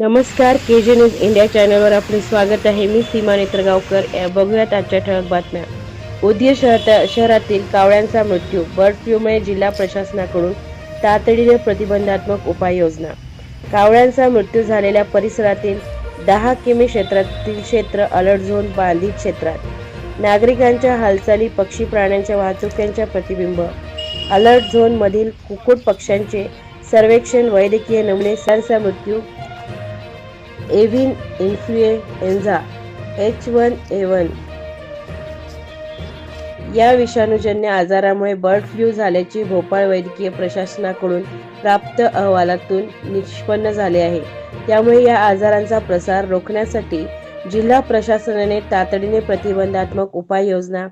नमस्कार के जे news India चॅनलवर आपले स्वागत आहे. मी सीमा नेत्रगावकर. या बघूयात आजच्या ठळक बातम्या. उदगीर शहरात शहरातील कावळ्यांचा मृत्यू बर्ड फ्लूमुळे जिल्हा प्रशासनाकडून तातडीने प्रतिबंधात्मक उपाययोजना. कावळ्यांचा मृत्यू झालेल्या परिसरातील दहा किमी क्षेत्रातील क्षेत्र अलर्ट झोन बांधित क्षेत्रात. नागरिकांच्या हालचाली पक्षी प्राण्यांच्या वाहतुक्यांच्या प्रतिबिंब. अलर्ट झोनमधील कुक्कुट पक्ष्यांचे सर्वेक्षण वैद्यकीय नमुने सरसा मृत्यू avian influenza H one A one या विषाणूजन्य आजारामुळे बर्ड फ्लू झाल्याचे भोपाळ वैद्यकीय प्रशासनाकडून प्राप्त अहवालातून निष्पन्न झाले आहे. त्यामुळे या आजारांचा प्रसार रोखण्यासाठी जिल्हा प्रशासनाने तातडीने प्रतिबंधात्मक उपाययोजना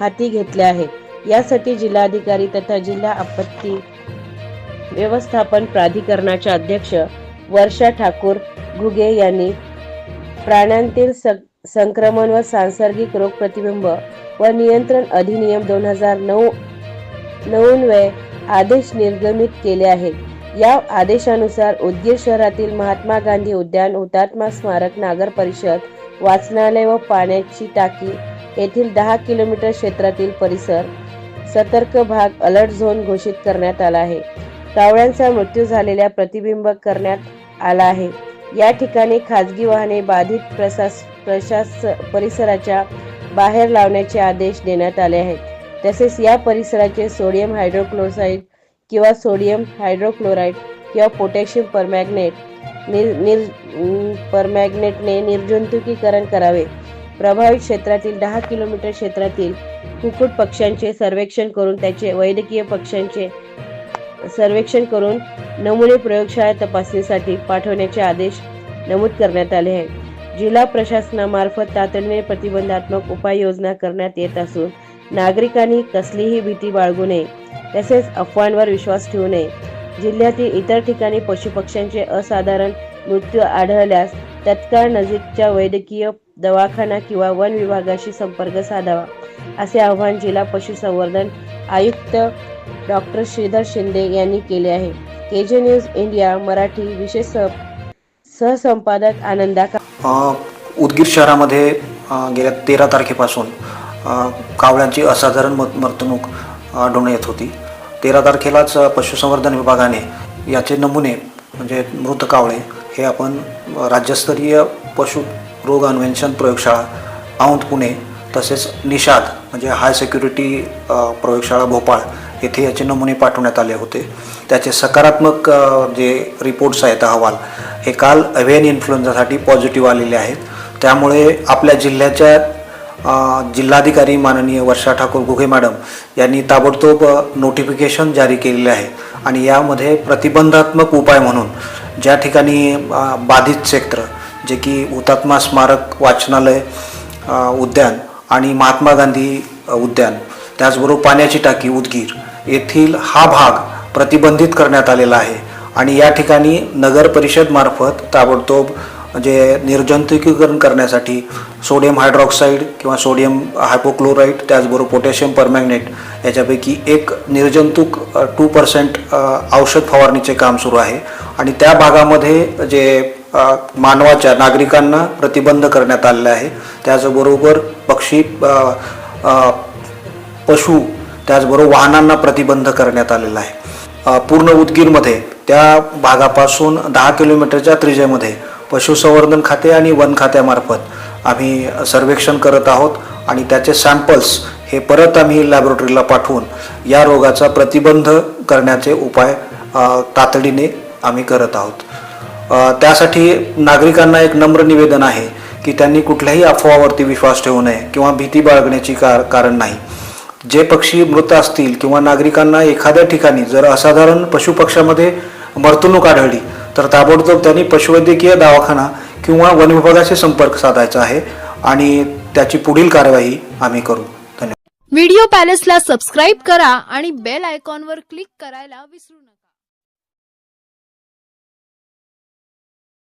हाती घेतल्या आहेत. यासाठी जिल्हाधिकारी तथा जिल्हा आपत्ती व्यवस्थापन प्राधिकरणाच्या अध्यक्ष वर्षा ठाकूर घुगे यांनी प्राण्यांतील संक्रमण व सांसर्गिक रोग प्रतिबिंब व नियंत्रण अधिनियम दोन हजार नऊ नऊन्वये आदेश निर्गमित केले आहे या आदेशानुसार उदगीर शहरातील महात्मा गांधी उद्यान हुतात्मा स्मारक नागर परिषद वाचनालय व पाण्याची टाकी येथील दहा किलोमीटर क्षेत्रातील परिसर सतर्क भाग अलर्ट झोन घोषित करण्यात आला आहे. कावळ्यांचा मृत्यू झालेल्या प्रतिबिंब करण्यात आला आहे. या ठिकाणी खाजगी वाहने बाधित प्रशास प्रशास परिसराच्या बाहेर लावण्याचे आदेश देण्यात आले आहेत. तसेच या परिसराचे सोडियम हायड्रोक्लोराईड किंवा सोडियम हायड्रोक्लोराईड किंवा पोटॅशियम परमॅग्नेट निर निर परमॅग्नेटने निर्जंतुकीकरण करावे. प्रभावित क्षेत्रातील दहा किलोमीटर क्षेत्रातील कुक्कुट पक्ष्यांचे सर्वेक्षण करून त्याचे वैद्यकीय पक्ष्यांचे सर्वेक्षण करून नमुने प्रयोगशाळा तपासणीसाठी पाठवण्याचे आदेश नमूद करण्यात आले आहेत. जिल्हा प्रशासनामार्फत तातडीने प्रतिबंधात्मक उपाययोजना करण्यात येत असून नागरिकांनी कसलीही भीती बाळगू नये तसेच अफवांवर विश्वास ठेवू नये. जिल्ह्यातील इतर ठिकाणी पशुपक्ष्यांचे असाधारण मृत्यू आढळल्यास तत्काळ नजीकच्या वैद्यकीय दवाखाना किंवा वन विभागाशी संपर्क साधावा असे आव्हान जिल्हा पशुसंवर्धन आयुक्त डॉक्टर श्रीधर शिंदे यांनी केले आहे. केजे न्यूज इंडिया मराठी विशेष सहसंपादक आनंदा उदगीर शहरामध्ये गेल्या तेरा तारखेपासून कावळ्यांची असाधारण मत वर्तणूक आढळून येत होती. तेरा तारखेलाच पशुसंवर्धन विभागाने याचे नमुने म्हणजे मृत कावळे हे आपण राज्यस्तरीय पशु रोग अन्वेषण प्रयोगशाळा औंध पुणे तसेच निषाद म्हणजे हाय सेक्युरिटी प्रयोगशाळा भोपाळ येथे याचे नमुने पाठवण्यात आले होते. त्याचे सकारात्मक जे रिपोर्ट्स आहेत अहवाल हे काल अव्हेन इन्फ्लुएन्झासाठी पॉझिटिव्ह आलेले आहेत. त्यामुळे आपल्या जिल्ह्याच्या जिल्हाधिकारी माननीय वर्षा ठाकूर घुगे मॅडम यांनी ताबडतोब नोटिफिकेशन जारी केलेले आहे. आणि यामध्ये प्रतिबंधात्मक उपाय म्हणून ज्या ठिकाणी बाधित क्षेत्र जे की हुतात्मा स्मारक वाचनालय उद्यान आणि महात्मा गांधी उद्यान त्याचबरोबर पाण्याची टाकी उदगीर येथील हा भाग प्रतिबंधित करण्यात आलेला आहे. आणि या ठिकाणी नगर परिषदमार्फत ताबडतोब म्हणजे निर्जंतुकीकरण करण्यासाठी सोडियम हायड्रॉक्साईड किंवा सोडियम हायपोक्लोराईड त्याचबरोबर पोटॅशियम परमॅग्नेट याच्यापैकी एक निर्जंतुक टू पर्सेंट औषध फवारणीचे काम सुरू आहे. आणि त्या भागामध्ये जे मानवाच्या नागरिकांना प्रतिबंध करण्यात आलेला आहे. त्याचबरोबर पक्षी पशु त्याचबरोबर वाहनांना प्रतिबंध करण्यात आलेला आहे. पूर्ण उदगीरमध्ये त्या भागापासून दहा किलोमीटरच्या त्रिजेमध्ये पशुसंवर्धन खाते आणि वन खात्यामार्फत आम्ही सर्वेक्षण करत आहोत आणि त्याचे सॅम्पल्स हे परत आम्ही लॅबोरेटरीला पाठवून या रोगाचा प्रतिबंध करण्याचे उपाय तातडीने आम्ही करत आहोत. त्यासाठी नागरिकांना एक नम्र निवेदन आहे की त्यांनी कुठल्याही अफवावरती विश्वास ठेवू नये किंवा भीती बाळगण्याची कार कारण नाही. जे पक्षी मृत असतील किंवा नागरिकांना एखाद्या ठिकाणी जर असाधारण पशुपक्ष्यामध्ये वर्तणूक आढळली तर ताबडतोब त्यांनी पशुवैद्यकीय दवाखाना किंवा वन विभागाशी संपर्क साधायचा आहे आणि त्याची पुढील कारवाई आम्ही करू. धन्यवाद. व्हिडिओ पॅलेसला सबस्क्राईब करा आणि बेल आयकॉनवर क्लिक करायला विसरू नका.